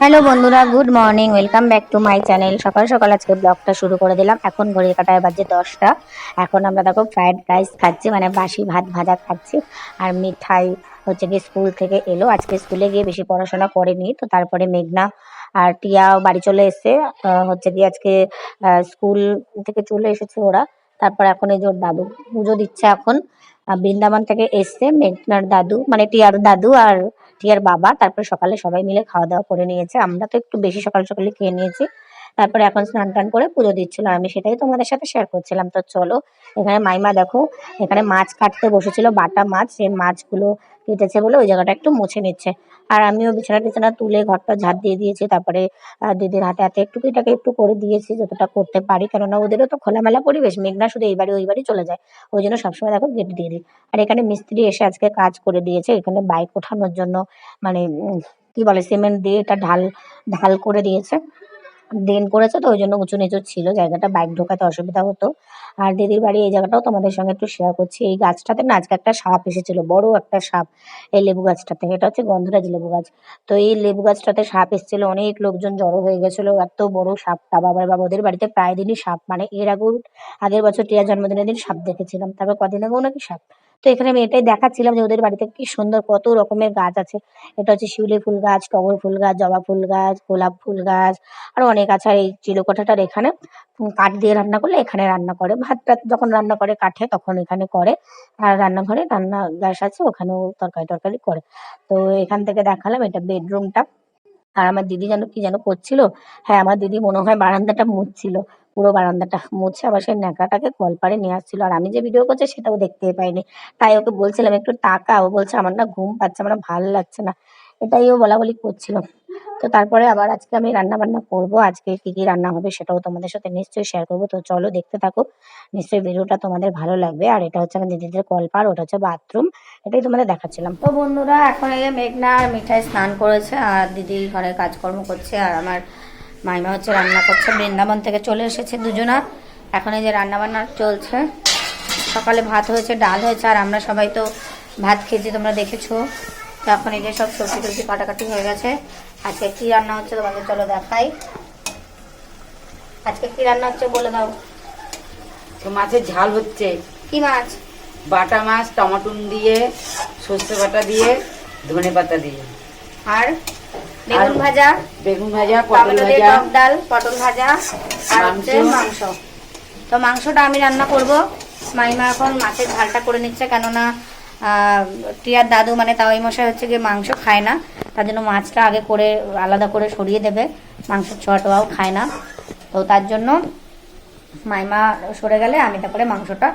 Hello বন্ধুরা, good morning, welcome back to my channel. সকাল সকাল আজকে ব্লগটা শুরু করে দিলাম। এখন ঘড়ির কাটায় বাজে দশটা। এখন আমরা দেখো ফ্রায়েড রাইস খাচ্ছি মানে বাসি ভাত ভাজা খাচ্ছি। আর মিঠাই হচ্ছে গিয়ে স্কুল থেকে এলো। আজকে স্কুলে গিয়ে বেশি পড়াশোনা করেনি, তো তারপরে মেঘনা আর টিয়াও বাড়ি চলে এসছে। হচ্ছে গিয়ে আজকে স্কুল থেকে চলে এসেছে ওরা। তারপর এখন এই ওর দাদু, পুজো দিচ্ছে এখন। বৃন্দাবন থেকে এসছে, মেঘনার দাদু মানে টিয়ার দাদু আর টিয়ার বাবা, তারপরে সকালে সবাই মিলে খাওয়া দাওয়া করে নিয়েছে। আমরা তো একটু বেশি সকাল সকালে খেয়ে নিয়েছি। তারপরে এখন স্নান টান করে পুজো দিচ্ছিল আমি সেটাই তোমাদের সাথে শেয়ার করছিলাম। তো চলো, এখানে মাইমা দেখো, এখানে মাছ কাটতে বসেছিল, বাটা মাছ, সেই মাছগুলো কেটেছে বলে ওই জায়গাটা একটু মুছে নিচ্ছে। আর আমিও বিছানা টিছানা তুলে ঘরটা ঝাড় দিয়ে দিয়েছি, তারপরে দিদির হাতে হাতে একটু এটাকে একটু করে দিয়েছি যতটা করতে পারি। কেননা ওদেরও তো খোলামেলা পরিবেশ, মেঘনা শুধু এই বাড়ি ওই বাড়ি চলে যায়। ওই জন্য সবসময় দেখো গেট দিয়ে দিই। আর এখানে মিস্ত্রি এসে আজকে কাজ করে দিয়েছে, এখানে বাইক ওঠানোর জন্য মানে কি বলে সিমেন্ট দিয়ে এটা ঢাল ঢাল করে দিয়েছে। ড্রেন করেছে তো, ওই জন্য উঁচু নিচু ছিল, জায়গাটা বাইক ঢোকাতে অসুবিধা হতো। আর দিদির বাড়ি এই জায়গাটাও তোমাদের সঙ্গে একটু শেয়ার করছি। এই গাছটাতে না আজকে একটা সাপ এসেছিল, বড় একটা সাপ, এই লেবু গাছটাতে। এটা হচ্ছে গন্ধরাজ লেবু গাছ। তো এই লেবু গাছটাতে সাপ এসেছিল, অনেক লোকজন জড়ো হয়ে গেছিল। এত বড় সাপটা, বাবার বাবা, ওদের বাড়িতে প্রায় দিনই সাপ। মানে এর আগেও আগের বছর টিয়ার জন্মদিনের দিন সাপ দেখেছিলাম। তারপর কদিন আগেও নাকি সাপ। তো এখানে আমি এটাই দেখাচ্ছিলাম যে ওদের বাড়িতে কি সুন্দর কত রকমের গাছ আছে। এটা হচ্ছে শিউলি ফুল গাছ, টগর ফুল গাছ, জবা ফুল গাছ, গোলাপ ফুল গাছ, আরও অনেক আছে। আর এই চিলকোঠাটার এখানে কাঠ দিয়ে রান্না করলে এখানে রান্না করে। ভাত টাত যখন রান্না করে কাঠে তখন এখানে করে। আর রান্নাঘরে রান্না গ্যাস আছে, ওখানেও তরকারি টরকারি করে। তো এখান থেকে দেখালাম এটা বেডরুমটা। আর আমার দিদি যেন কি যেন করছিল হ্যাঁ আমার দিদি মনে হয় বারান্দাটা মুছছিল। পুরো বারান্দাটা মুছে আবার সেই ন্যাকড়াটাকে কলপারে নিয়ে আসছিল। আর আমি যে ভিডিও করছি সেটাও দেখতে পাইনি। তাই ওকে বলছিলাম, একটু টাকা ও বলছে, আমার না ঘুম পাচ্ছে, আমার ভালো লাগছে না। এটাই ও বলা বলি করছিল। তো তারপরে আবার আজকে আমি রান্না বান্না করব। আজকে কি কি রান্না হবে সেটাও তোমাদের সাথে নিশ্চয়ই শেয়ার করব। তো চলো দেখতে থাকো। নিশ্চয়ই ভিডিওটা তোমাদের ভালো লাগবে। আর এটা হচ্ছে আমার দিদিদের কলপার ওটা হচ্ছে বাথরুম এটাই তোমাদের দেখাচ্ছিলাম। তো বন্ধুরা, এখন এই মেঘনা আর মিঠাই স্নান করেছে, আর দিদি ঘরে কাজকর্ম করছে, আর আমার মাইমা হচ্ছে রান্না করছে বৃন্দাবন থেকে চলে এসেছে দুজনা। এখন এই যে রান্না বান্না চলছে। সকালে ভাত হয়েছে ডাল হয়েছে আর আমরা সবাই তো ভাত খেয়েছি তোমরা দেখেছ। তো এখন এই যে সব সবজি টবজি কাটাকাটি হয়ে গেছে। আজকে কি রান্না হচ্ছে তোমাদের চলো দেখাই। আজকে কি রান্না হচ্ছে বলে দাও। তো মাছের ঝাল হচ্ছে। কি মাছ? বাটা মাছ টমাটুন দিয়ে সর্ষে বাটা দিয়ে ধনে পাতা দিয়ে। আর? বেগুন ভাজা বেগুন ভাজা পটল ভাজা টক ডাল পটল ভাজা আর। মাংস। তো মাংসটা আমি রান্না করব। মাইমা এখন মাছের ঝালটা করে নিচ্ছে কেননা টিয়ার দাদু মানে তাওয়াই মশাই হচ্ছে গিয়ে মাংস খায় না। তার জন্য মাছটা আগে করে আলাদা করে সরিয়ে দেবে। মাংসের ছোঁয়াটোয়াও খায় না। তো তার জন্য মাইমা সরে গেলে আমি তারপরে মাংসটা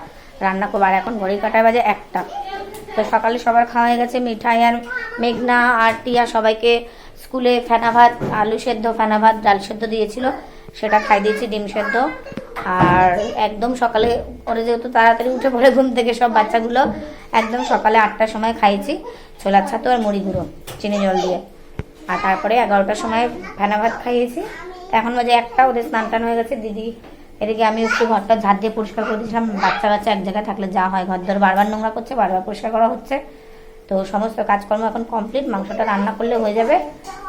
রান্না করব। আর এখন ঘড়ি কাটায় বাজে একটা। তো সকালে সবার খাওয়া হয়ে গেছে। মিঠাই আর মেঘনা আর টিয়া সবাইকে স্কুলে ফেনা ভাত, আলু সেদ্ধ, ফেনা ভাত, ডাল সেদ্ধ দিয়েছিল। সেটা খাই দিয়েছি, ডিম সেদ্ধ। আর একদম সকালে, ওরা যেহেতু তাড়াতাড়ি উঠে পড়ে ঘুম থেকে সব বাচ্চাগুলো, একদম সকালে আটটার সময় খাইছি ছোলার ছাতু আর মুড়ি গুঁড়ো, চিনি জল দিয়ে। আর তারপরে এগারোটার সময় ফেনা ভাত খাইয়েছি। এখন বাজে একটা, ওদের স্নান টান হয়ে গেছে। দিদি, এদিকে আমি একটু ঘরটা ঝাড় দিয়ে পরিষ্কার করে দিয়েছিলাম। বাচ্চা কাচ্চা এক জায়গায় থাকলে যা হয় ঘর ধরে বারবার নোংরা করছে, বারবার পরিষ্কার করা হচ্ছে। তো সমস্ত কাজকর্ম এখন কমপ্লিট মাংসটা রান্না করলে হয়ে যাবে।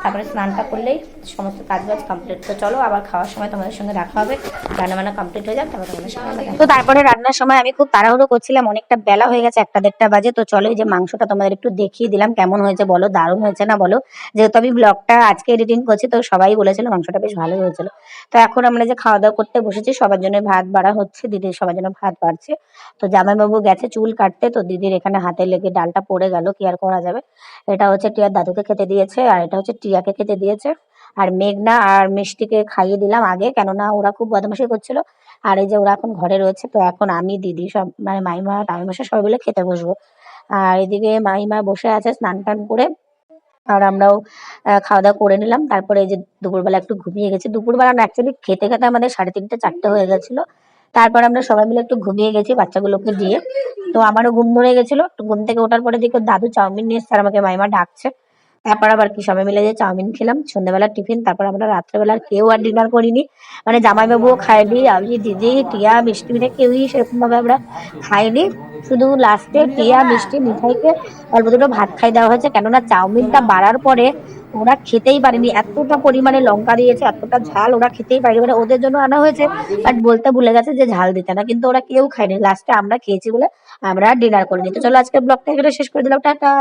তারপরে স্নানটা করলেই সমস্ত কাজ বাজ কমপ্লিট তো চলো আবার খাওয়ার সময় তোমাদের সঙ্গে দেখা হবে। রান্না বান্না কমপ্লিট হয়ে যাক তারপর তোমাদের সঙ্গে দেখা তো তারপরে রান্নার সময় আমি খুব তাড়াহুড়ো করছিলাম অনেকটা বেলা হয়ে গেছে একটা দেড়টা বাজে। তো চলো এই যে মাংসটা তোমাদের একটু দেখিয়ে দিলাম কেমন হয়েছে বলো দারুণ হয়েছে না বলো? যেহেতু আমি ব্লগটা আজকে এডিটিং করছি তো সবাই বলেছিল মাংসটা বেশ ভালোই হয়েছিল। তো এখন আমরা যে খাওয়া দাওয়া করতে বসেছি সবার জন্য ভাত বাড়া হচ্ছে দিদির সবার জন্য ভাত বাড়ছে। তো জামাইবাবু গেছে চুল কাটতে তো দিদির এখানে হাতে লেগে ডালটা পড়ে গেল কি আর করা যাবে? এটা হচ্ছে টিয়ার দাদুকে খেতে দিয়েছে আর এটা হচ্ছে টিয়াকে খেতে দিয়েছে। আর মেঘনা আর মিষ্টিকে খাইয়ে দিলাম আগে, কেননা ওরা খুব বদমাশি করছিল। আর এই যে ওরা এখন ঘরে রয়েছে, তো এখন আমি, দিদি সব মানে মাইমা টাইমাসা সবাই মিলে খেতে বসবো। আর এদিকে মাইমা বসে আছে স্নান টান করে, আর আমরাও খাওয়া দাওয়া করে নিলাম। তারপরে এই যে দুপুরবেলা একটু ঘুমিয়ে গেছি। দুপুরবেলা অ্যাকচুয়ালি খেতে খেতে আমাদের সাড়ে তিনটে, চারটে হয়ে গেছিল। তারপর আমরা সবাই মিলে একটু ঘুমিয়ে গেছি বাচ্চাগুলোকে দিয়ে। তো আমারও ঘুম ধরে গেছিল। ঘুম থেকে ওঠার পরে দেখো দাদু চাউমিন নিয়ে এসছে, আর আমাকে মাইমা ডাকছে। তারপর আবার কি, সবাই মিলে যে চাউমিন খেলাম, সন্ধ্যাবেলার টিফিন, তারপর আমরা রাত্রেবেলার কেউ আর ডিনার করিনি। মানে জামাইবাবুও খায়নি, আমি দিদি, টিয়া, মিষ্টি মিঠাই কেউই সেরকম ভাবে আমরা খাইনি শুধু লাস্টে টিয়া, মিষ্টি মিঠাইকে অল্প দুটো ভাত খাই দেওয়া হয়েছে। কেননা চাউমিনটা বাড়ার পরে ওরা খেতেই পারেনি। এতটা পরিমাণে লঙ্কা দিয়েছে, এতটা ঝাল ওরা খেতেই পারেনি। মানে ওদের জন্য আনা হয়েছে বাট বলতে ভুলে গেছে যে ঝাল দিতে না। কিন্তু ওরা কেউ খায়নি। লাস্টে আমরা খেয়েছি বলে আমরা ডিনার করিনি। তো চলো আজকে ব্লগটা এখানে শেষ করে দিলাম। টাটা!